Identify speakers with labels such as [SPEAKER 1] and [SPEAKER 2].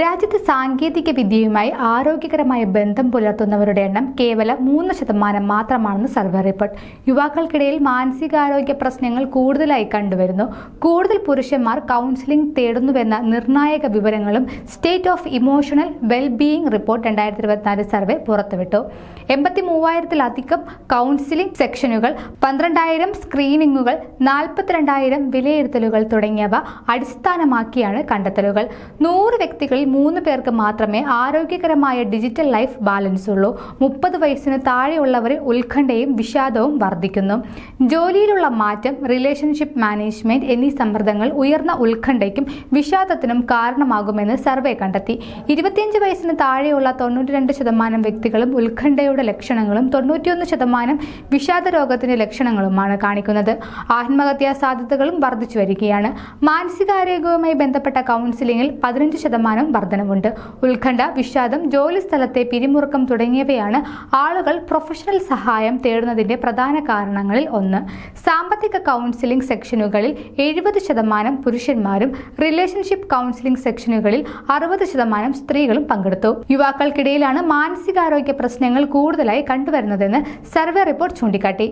[SPEAKER 1] രാജ്യത്ത് സാങ്കേതിക വിദ്യയുമായി ആരോഗ്യകരമായ ബന്ധം പുലർത്തുന്നവരുടെ എണ്ണം കേവലം മൂന്ന് ശതമാനം മാത്രമാണെന്ന് സർവേ റിപ്പോർട്ട്. യുവാക്കൾക്കിടയിൽ മാനസികാരോഗ്യ പ്രശ്നങ്ങൾ കൂടുതലായി കണ്ടുവരുന്നു. കൂടുതൽ പുരുഷന്മാർ കൗൺസിലിംഗ് തേടുന്നുവെന്ന നിർണായക വിവരങ്ങളും state of emotional wellbeing report രണ്ടായിരത്തി ഇരുപത്തിനാല് സർവേ പുറത്തുവിട്ടു. എൺപത്തി മൂവായിരത്തിലധികം കൗൺസിലിംഗ് സെക്ഷനുകൾ പന്ത്രണ്ടായിരം സ്ക്രീനിങ്ങുകൾ നാൽപ്പത്തിരണ്ടായിരം വിലയിരുത്തലുകൾ തുടങ്ങിയവ അടിസ്ഥാനമാക്കിയാണ് കണ്ടെത്തലുകൾ. നൂറ് വ്യക്തികളിൽ മൂന്ന് പേർക്ക് മാത്രമേ ആരോഗ്യകരമായ ഡിജിറ്റൽ ലൈഫ് ബാലൻസ് ഉള്ളൂ. മുപ്പത് വയസ്സിന് താഴെയുള്ളവരിൽ ഉത്കണ്ഠയും വിഷാദവും വർദ്ധിക്കുന്നു. ജോലിയിലുള്ള മാറ്റം റിലേഷൻഷിപ്പ് മാനേജ്മെന്റ് എന്നീ സമ്മർദ്ദങ്ങൾ ഉയർന്ന ഉത്കണ്ഠയ്ക്കും വിഷാദത്തിനും കാരണമാകുമെന്ന് സർവേ കണ്ടെത്തി. ഇരുപത്തിയഞ്ച് വയസ്സിന് താഴെയുള്ള തൊണ്ണൂറ്റി രണ്ട് ശതമാനം വ്യക്തികളും ഉത്കണ്ഠയുടെ ലക്ഷണങ്ങളും തൊണ്ണൂറ്റിയൊന്ന് ശതമാനം വിഷാദ രോഗത്തിന്റെ ലക്ഷണങ്ങളുമാണ് കാണിക്കുന്നത്. ആത്മഹത്യാ സാധ്യതകളും വർദ്ധിച്ചു വരികയാണ് മാനസികാരോഗ്യവുമായി ബന്ധപ്പെട്ട കൗൺസിലിംഗിൽ പതിനഞ്ച് ശതമാനം വർധനവുണ്ട്. ഉത്കണ്ഠ വിഷാദം ജോലി സ്ഥലത്തെ പിരിമുറുക്കം തുടങ്ങിയവയാണ് ആളുകൾ പ്രൊഫഷണൽ സഹായം തേടുന്നതിന്റെ പ്രധാന കാരണങ്ങളിൽ ഒന്ന്. സാമ്പത്തിക കൗൺസിലിംഗ് സെക്ഷനുകളിൽ എഴുപത് ശതമാനം പുരുഷന്മാരും റിലേഷൻഷിപ്പ് കൗൺസിലിംഗ് സെക്ഷനുകളിൽ അറുപത് ശതമാനം സ്ത്രീകളും പങ്കെടുത്തു. യുവാക്കൾക്കിടയിലാണ് മാനസികാരോഗ്യ പ്രശ്നങ്ങൾ കൂടുതലായി കണ്ടുവരുന്നതെന്ന് സർവേ റിപ്പോർട്ട് ചൂണ്ടിക്കാട്ടി.